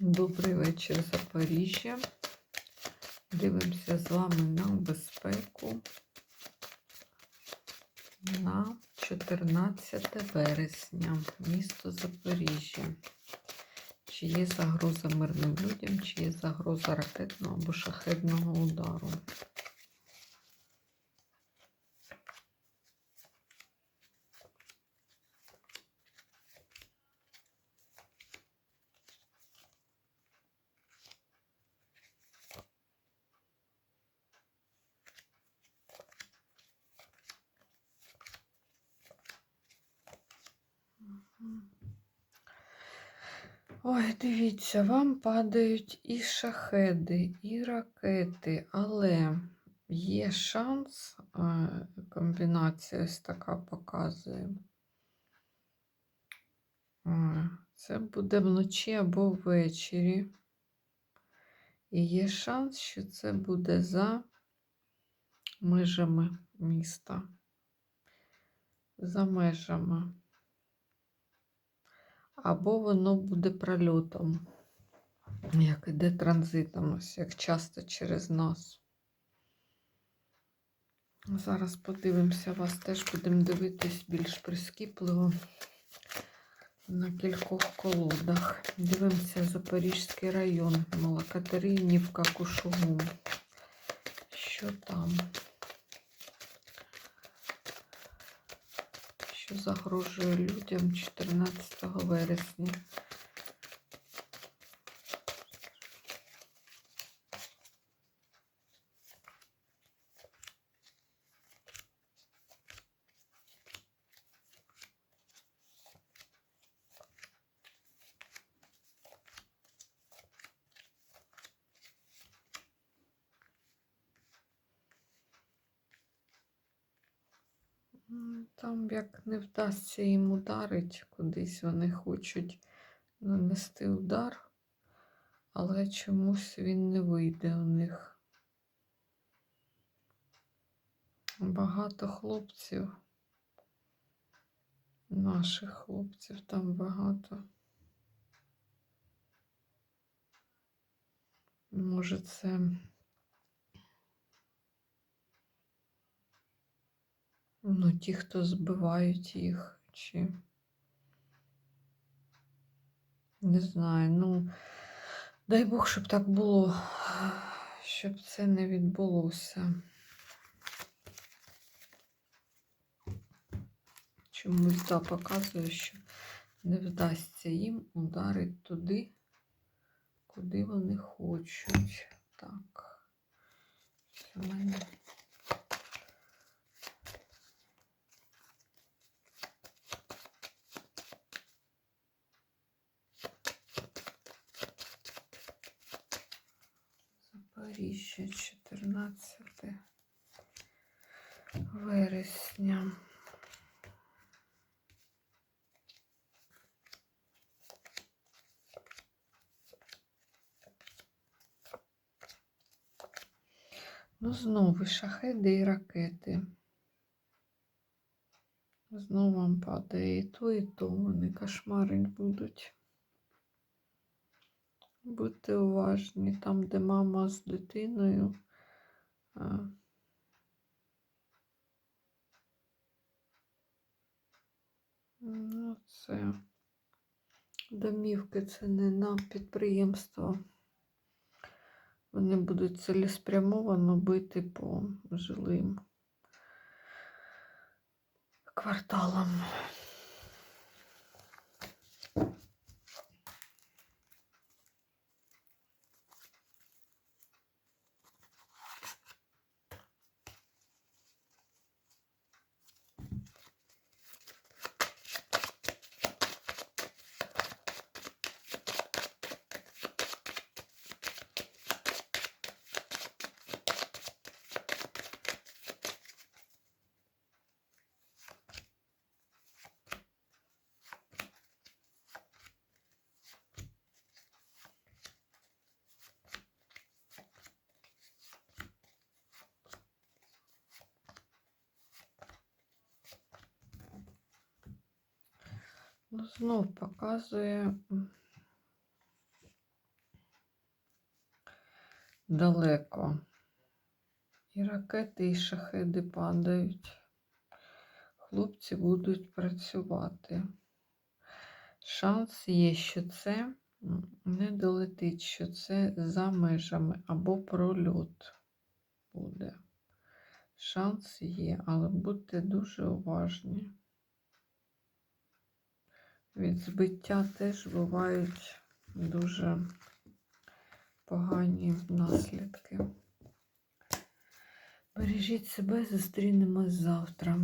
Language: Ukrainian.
Добрий вечір, Запоріжжя. Дивимося з вами на безпеку на 14 вересня, місто Запоріжжя. Чи є загроза мирним людям, чи є загроза ракетного або шахедного удару? Ой, дивіться, вам падають і шахеди, і ракети, але є шанс, е, комбінація ось така показує. Е, Це буде вночі або ввечері. І є шанс, що це буде за межами міста. За межами. Або воно буде прольотом, як іде транзитом, ось як часто через нас. Зараз подивимося, вас теж будемо дивитись більш прискіпливо на кількох колодах. Дивимося Запорізький район, Мала Катеринівка, Кушугум. Що там? Загрожує людям 14 вересня? Там як не вдасться їм ударить, кудись вони хочуть нанести удар, але чомусь він не вийде у них. Багато хлопців, наших хлопців там багато. Може, це ну, ті, хто збивають їх, чи не знаю. Ну, дай Бог, щоб так було, щоб це не відбулося. Чомусь да, показує, що не вдасться їм ударити туди, куди вони хочуть. Так. Це мене. Запоріжжя, 14 вересня. Ну, знову шахеди і ракети. Знову вам падає і то, і то. Вони кошмарить будуть. Будьте уважні, там, де мама з дитиною. Ну, це домівки, це не на підприємство. Вони будуть цілеспрямовано бити по жилим кварталам. Знов показує далеко. І ракети, і шахеди падають. Хлопці будуть працювати. Шанс є, що це не долетить, що це за межами або прольот буде. Шанс є, але будьте дуже уважні. Від збиття теж бувають дуже погані наслідки. Бережіть себе, зустрінемось завтра.